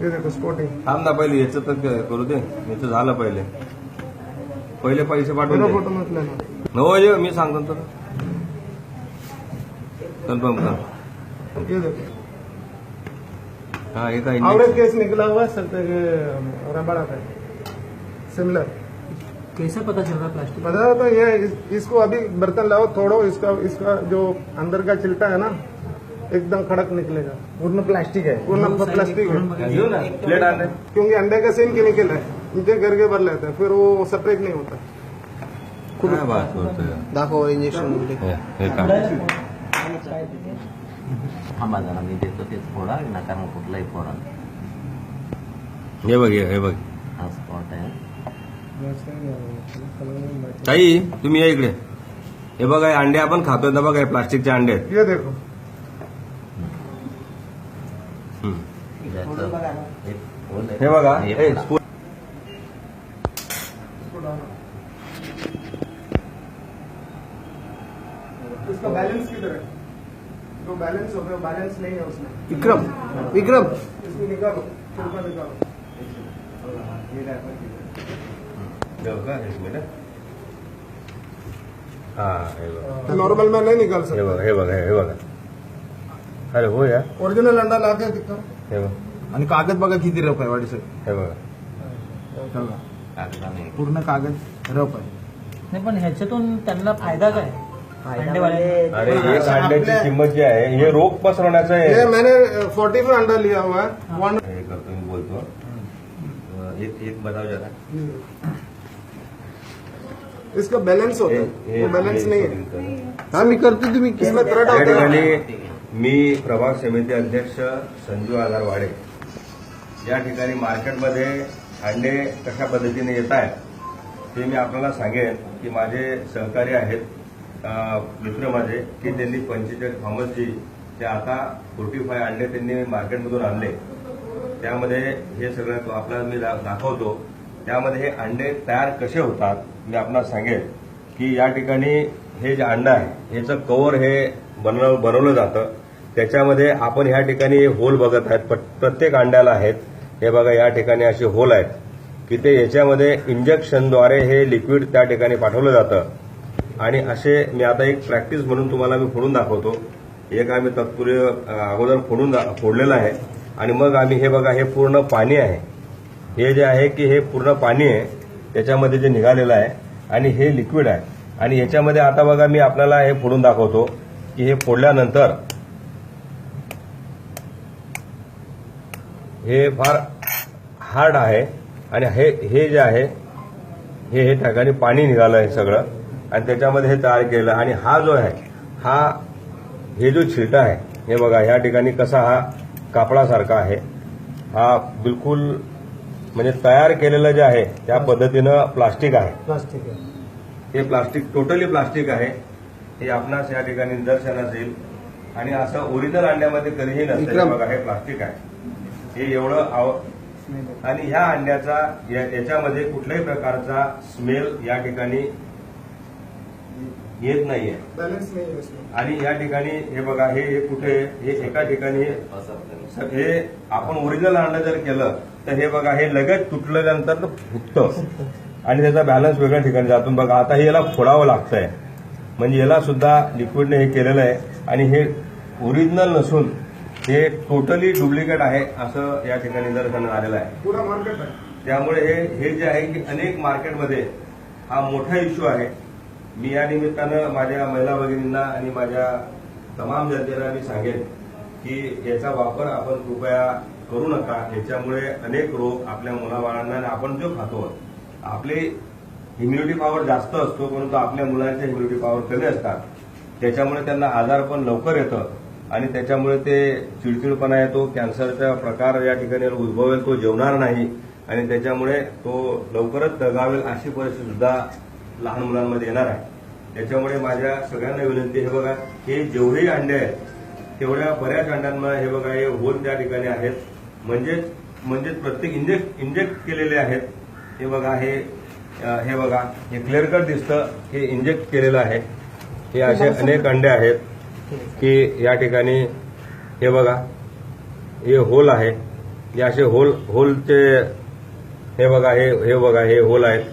ये देखो स्पोर्टिंग थांब ना पहिले याचं तर करू दे. याचं झालं पहिले. पहिले पैसे पाठवून हो ये मी सांगतो तर कन्फर्म कर. हा हे काय? केस निकला हुआ है सत्य के रबड़ा का सिमिलर कैसे पता चल रहा प्लास्टिक पता तो ये इस, इसको अभी बर्तन लाओ थोड़ो इसका इसका जो अंदर का चिल्टा है ना एकदम खड़क निकलेगा. पूर्ण प्लास्टिक आहे. पूर्ण प्लास्टिक है प्लेट क्योंकि अंडे का सेम केमिकल है नीचे करके भर लेते हैं फिर वो सेपरेट नहीं होता. बात इंजेक्शन हे? हे काय थांबा जरा मी देतो ते फोडा नका मग कुठलाही फोडा. हे बघ हे हे बघ. हा स्पॉट आहे. ताई तुम्ही या इकडे. हे बघा हे अंडे आपण खातोय ना बघा हे प्लास्टिकचे अंडे आहेत. हे. हे बघा हे हे इसको डालो इसका बैलेंस किधर है? जो बैलेंस हो गया बैलेंस नहीं है उसमें। विक्रम विक्रम। इसको निकालो छिलका निकालो। मिनिट. हा हे नॉर्मल में नहीं निकाल हे सकते। बघा हे बघा हे बघा। अरे हो या. ओरिजिनल अंडा ला के दिखाओ हे बघा. आणि कागद बघा किती रफ आहे वाढीसाठी हे बघा. बघा. कागदाने पूर्ण कागद रफ आहे. नाही पण ह्याच्यातून त्यांना फायदा काय? अंडेवाले अरे एक अंड्याची किंमत जी आहे हे रोग पसरवण्याचं ये आहे मैंने फोर्टी में अंडा लिया हुआ है. वन हे करतो मी बोलतो. अं, एक एक बताओ जरा. इसका बैलेंस होता हे- है हे- वो बैलेंस हे नहीं है. सोडून हा मी करतो तुम्ही इसमें थ्रेड या होता. है ठिकाणी मी प्रभाग समिती अध्यक्ष संजू आधार वाडे या ठिकाणी मार्केटमध्ये अंडे कशा पद्धतीने येत आहेत ते मी आपल्याला सांगेन की माझे सहकारी आहेत मित्र माझे की त्यांनी पंचेचाळीस थॉमसजी ते आता फोर्टी फाय अंडे त्यांनी मार्केटमधून आणले. त्यामध्ये हे सगळं तो आपल्याला मी दा- दाखवतो. त्यामध्ये हे अंडे तयार कसे होतात मी आपल्याला सांगेन की या ठिकाणी हे जे अंडा आहे याचं कवर हे बनव बनवलं जातं. त्याच्यामध्ये आपण ह्या ठिकाणी हे होल बघत आहेत. प्रत्येक अंड्याला आहेत. हे बघा या ठिकाणी असे होल आहेत. की ते याच्यामध्ये इंजेक्शनद्वारे हे लिक्विड त्या ठिकाणी पाठवलं जातं. आणि असे मी आता एक प्रॅक्टिस म्हणून तुम्हाला मी फोडून दाखवतो. एक आम्ही तत्पूर्वी अगोदर फोडून दा- फोडलेलं आहे. आणि मग आम्ही हे बघा हे पूर्ण पाणी आहे. हे जे आहे की हे पूर्ण पाणी आहे त्याच्यामध्ये जे निघालेलं आहे. आणि हे लिक्विड आहे. आणि याच्यामध्ये आता बघा मी आपल्याला हे फोडून दाखवतो की हे फोडल्यानंतर हे फार हार्ड आहे आणि हे हे जे आहे हे हे ठिकाणी पाणी निघालं आहे सगळं. आणि त्याच्यामध्ये हे तयार केलं आणि हा जो आहे हा हे जो छिलटा आहे हे बघा ह्या ठिकाणी कसा हा कापडासारखा आहे. हा बिलकुल म्हणजे तयार केलेलं जे आहे त्या पद्धतीनं प्लास्टिक आहे. प्लास्टिक आहे. हे प्लास्टिक टोटली प्लास्टिक आहे. हे आपणास या ठिकाणी निदर्शनास येईल. आणि असं ओरिजिनल अंड्यामध्ये कधीही नसतं. बघा हे प्लास्टिक आहे. हे एवढं आणि ह्या अंड्याचा याच्यामध्ये कुठल्याही प्रकारचा स्मेल या ठिकाणी येत नाहीये. आणि या ठिकाणी हे बघा हे कुठे हे एका ठिकाणी. हे आपण ओरिजिनल अंड जर केलं तर हे बघा हे लगेच तुटल्यानंतर फुटतं आणि त्याचा बॅलन्स वेगळ्या ठिकाणी जातून बघा. आता हे याला फोडावं लागतंय. म्हणजे याला सुद्धा लिक्विडने हे केलेलं आहे. आणि हे ओरिजिनल नसून हे टोटली डुप्लिकेट आहे असं या ठिकाणी निदर्शनास आलेलं आहे. पूरा मार्केट त्यामुळे हे हे जे आहे की अनेक मार्केटमध्ये हा मोठा इश्यू आहे. मी या निमित्तानं माझ्या महिला भगिनींना आणि माझ्या तमाम जनतेला मी सांगेन की याचा वापर आपण कृपया करू नका. याच्यामुळे अनेक रोग आपल्या मुलाबाळांना आणि आपण जो खातो आपले इम्युनिटी पॉवर जास्त असतो परंतु आपल्या मुलांच्या इम्युनिटी पॉवर कमी असतात. त्याच्यामुळे त्यांना आजार पण लवकर येतं आणि त्याच्यामुळे ते चिडचिडपणा येतो कॅन्सरचा प्रकार या ठिकाणी उद्भवेल तो जेवणार नाही आणि त्याच्यामुळे तो लवकरच दगावेल अशी परिस्थिती सुद्धा लहान मुलांमध्ये येणार आहे. त्याच्यामुळे माझ्या सगळ्यांना विनंती हे बघा हे जेवढे अंडे आहेत तेवढ्या बऱ्याच अंड्यांना हे बघा हे होल त्या ठिकाणी आहेत. म्हणजेच म्हणजेच प्रत्येक इंजेक्ट इंजेक्ट केलेले आहेत. हे बघा हे हे बघा हे क्लिअर कट दिसतं हे इंजेक्ट केलेलं आहे. हे असे अनेक अंडे आहेत की या ठिकाणी हे बघा हे होल आहे. हे असे होल होलचे हे बघा हे हे बघा हे होल आहेत.